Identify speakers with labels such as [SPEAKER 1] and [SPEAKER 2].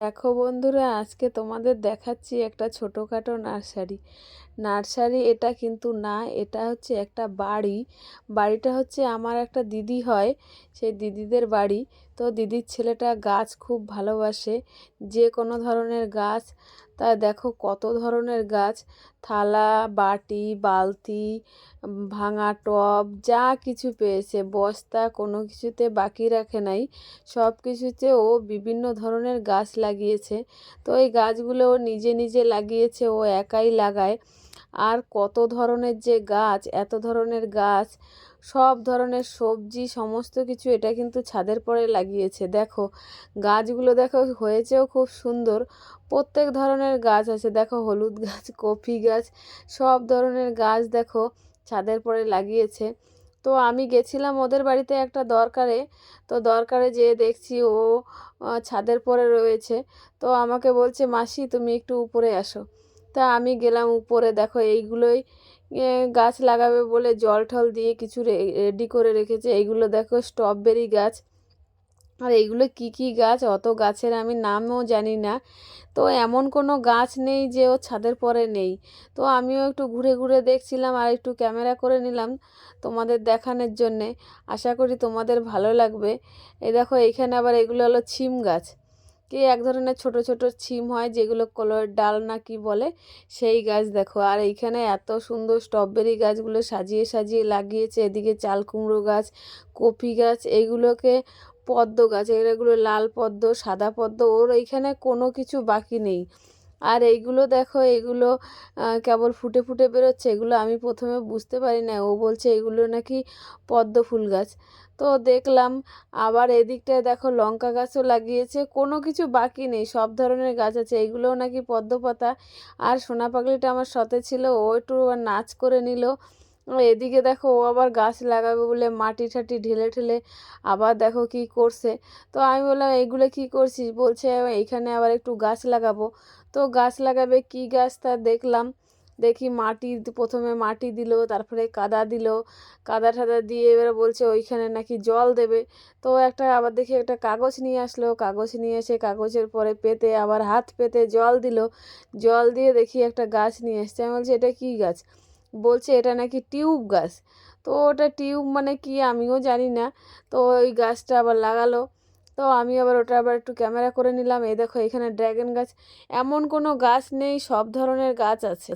[SPEAKER 1] দেখো বন্ধুরা আজকে তোমাদের দেখাচ্ছি একটা ছোটোখাটো নার্সারি। নার্সারি এটা কিন্তু না, এটা হচ্ছে একটা বাড়ি। বাড়িটা হচ্ছে আমার একটা দিদি হয়, সেই দিদিদের বাড়ি। তো দিদির ছেলেটা গাছ খুব ভালোবাসে, যে কোনো ধরনের গাছ, তা দেখো কত ধরনের গাছ। থালা, বাটি, বালতি, ভাঙা টব, যা কিছু পেয়েছে, বস্তা কোনো কিছুতে বাকি রাখে নাই। সব কিছুতে ও বিভিন্ন ধরনের গাছ লাগিয়েছে। তো এই গাছগুলো ও নিজে নিজে লাগিয়েছে, ও একাই লাগায়। আর কত ধরনের যে গাছ, এত ধরনের গাছ, সব ধরনের সবজি, সমস্ত কিছু এটা কিন্তু ছাদের পরে লাগিয়েছে। দেখো, গাছগুলো দেখো হয়েছেও খুব সুন্দর। প্রত্যেক ধরনের গাছ আছে। দেখো, হলুদ গাছ, কফি গাছ, সব ধরনের গাছ দেখো ছাদের পরে লাগিয়েছে। তো আমি গেছিলাম ওদের বাড়িতে একটা দরকারে। তো দরকারে যেয়ে দেখছি ও ছাদের পরে রয়েছে। তো আমাকে বলছে, মাসি, তুমি একটু উপরে আসো। তা আমি গেলাম উপরে, দেখো এইগুলোই গাছ লাগাবে বলে জল টল দিয়ে কিছু রেডি করে রেখেছে। এইগুলো দেখো স্ট্রবেরি গাছ। আর এইগুলো কি কি গাছ? অত গাছের আমি নামও জানি না। তো এমন কোনো গাছ নেই যে ও ছাদের পরে নেই। তো আমিও একটু ঘুরে ঘুরে দেখছিলাম আর একটু ক্যামেরা করে নিলাম তোমাদের দেখানোর জন্যে। আশা করি তোমাদের ভালো লাগবে। এই দেখো এইখানে আবার এগুলো হলো ছিম গাছ। কি এক ধরনের ছোট ছোট ছিম হয় যেগুলো কলর ডাল না কি বলে, সেই গাছ দেখো। আর এইখানে এত সুন্দর স্ট্রবেরি গাছগুলো সাজিয়ে সাজিয়ে লাগিয়েছে। এদিকে চাল কুমড়ো গাছ, কপি গাছ, এগুলোকে পদ্ম গাছ, এগুলো লাল পদ্ম, সাদা পদ্ম, ওর এইখানে কোনো কিছু বাকি নেই। আর এইগুলো দেখো, এগুলো কেবল ফুটে ফুটে বেরোচ্ছে, এগুলো আমি প্রথমে বুঝতে পারি না ও বলছে এগুলো নাকি পদ্ম ফুল গাছ। তো দেখলাম আবার এদিকটায় দেখো লঙ্কা গাছও লাগিয়েছে, কোনো কিছু বাকি নেই, সব ধরনের গাছ আছে এইগুলোও নাকি পদ্মপাতা আর সোনা পাগলিটা আমার সতে ছিল, ও একটু নাচ করে নিল। এদিকে দেখো ও আবার গাছ লাগাবে বলে মাটি ঠাটি ঢেলে ঠেলে আবার দেখো কি করছে। তো আমি বললাম, এইগুলো কি করছিস? বলছে, এইখানে আবার একটু গাছ লাগাবো। তো গাছ লাগাবে কি গাছ তা দেখলাম। দেখি মাটি, প্রথমে মাটি দিল, তারপরে কাদা দিল। কাদা ঠাদা দিয়ে এবারে বলছে, ওইখানে নাকি জল দেবে। তো একটা আবার দেখি একটা কাগজ নিয়ে আসলো। কাগজ নিয়ে এসে কাগজের পরে পেতে আবার হাত পেতে জল দিল। জল দিয়ে দেখি একটা গাছ নিয়ে এসছে। আমি বলছি, এটা কী গাছ? বলছে এটা নাকি টিউব গাছ। তো ওটা টিউব মানে কি আমিও জানি না। তো ওই গাছটা আবার লাগালো। তো আমি আবার ওটা আবার একটু ক্যামেরা করে নিলাম। এই দেখো এখানে ড্র্যাগন গাছ। এমন কোনো গাছ নেই, সব ধরনের গাছ আছে।